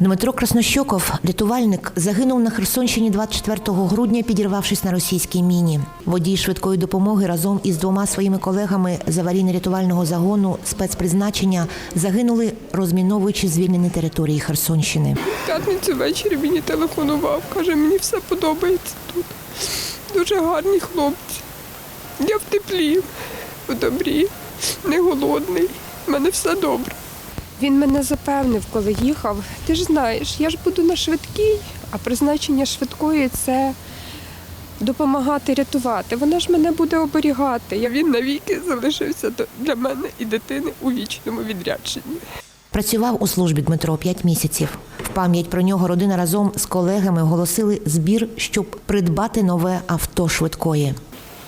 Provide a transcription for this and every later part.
Дмитро Краснощоков, рятувальник, загинув на Херсонщині 24 грудня, підірвавшись на російській міні. Водій швидкої допомоги разом із двома своїми колегами з аварійно-рятувального загону спецпризначення загинули, розміновуючи звільнені території Херсонщини. В п'ятницю ввечері мені телефонував, каже, мені все подобається тут. Дуже гарні хлопці. Я в теплі, в добрі, не голодний. У мене все добре. Він мене запевнив, коли їхав. Ти ж знаєш, я ж буду на швидкій, а призначення швидкої це допомагати рятувати. Вона ж мене буде оберігати. Я він навіки залишився для мене і дитини у вічному відрядженні. Працював у службі Дмитро 5 місяців. В пам'ять про нього родина разом з колегами оголосили збір, щоб придбати нове авто швидкої.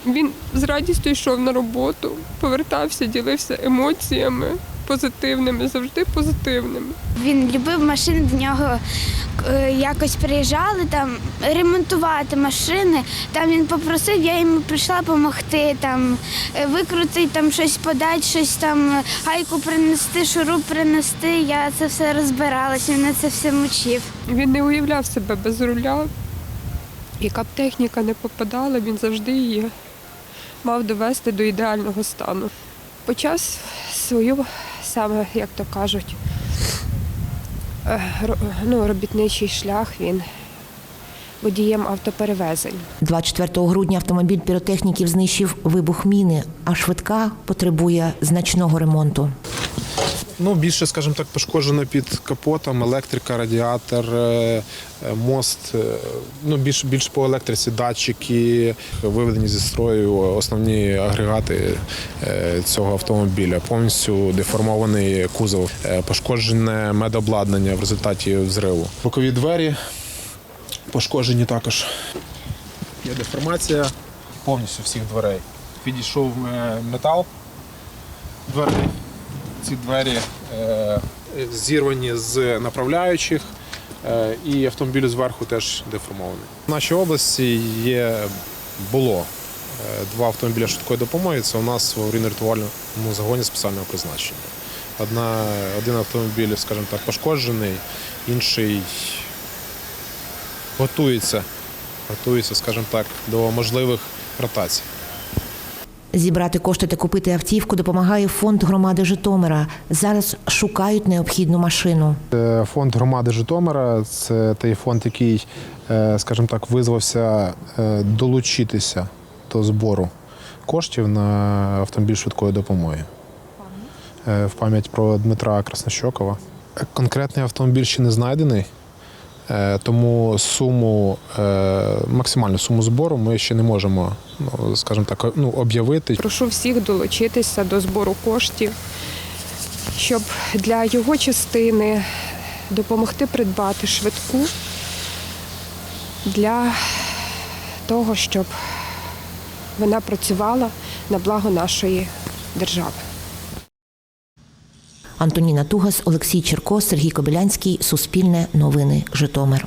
Він з радістю йшов на роботу, повертався, ділився емоціями позитивними, завжди позитивними. Він любив машини, до нього е, якось приїжджали там ремонтувати машини. Там він попросив, я йому прийшла допомогти, там е, викрутити, там щось подати, щось там е, гайку принести, шуруп принести. Я це все розбиралася, він на це все мучив. Він не уявляв себе без руля. Яка б техніка не попадала, він завжди її мав довести до ідеального стану. Почав свою саме, як то кажуть, е, ну, робітничий шлях він водієм автоперевезень. 24 грудня автомобіль піротехніків знищив вибух міни, а швидка потребує значного ремонту. Ну, більше, скажімо так, пошкоджено під капотом, електрика, радіатор, е, е, мост. е, Ну, більш, більш по електриці, датчики, виведені зі строю основні агрегати цього автомобіля. Повністю деформований кузов, пошкоджене медобладнання в результаті взриву. Бокові двері пошкоджені також. Є деформація повністю всіх дверей. Підійшов метал дверей. Ці двері е, зірвані з направляючих, е, і автомобіль зверху теж деформований. В нашій області є було е, два автомобіля швидкої допомоги. Це у нас в аварійно-рятувальному загоні спеціального призначення. Одна, один автомобіль, скажімо так, пошкоджений, інший готується, готується, скажімо так, до можливих ротацій. Зібрати кошти та купити автівку допомагає фонд громади Житомира. Зараз шукають необхідну машину. Е, Фонд громади Житомира це той фонд, який, е, скажімо так, визвався е, долучитися до збору коштів на автомобіль швидкої допомоги. В пам'ять про Дмитра Краснощокова. Конкретний автомобіль ще не знайдений, тому суму, е, максимальну суму збору ми ще не можемо, ну, скажімо так, ну, об'явити. Прошу всіх долучитися до збору коштів, щоб для його частини допомогти придбати швидку для того, щоб вона працювала на благо нашої держави. Антоніна Тугас, Олексій Черко, Сергій Кобилянський. Суспільне новини Житомир.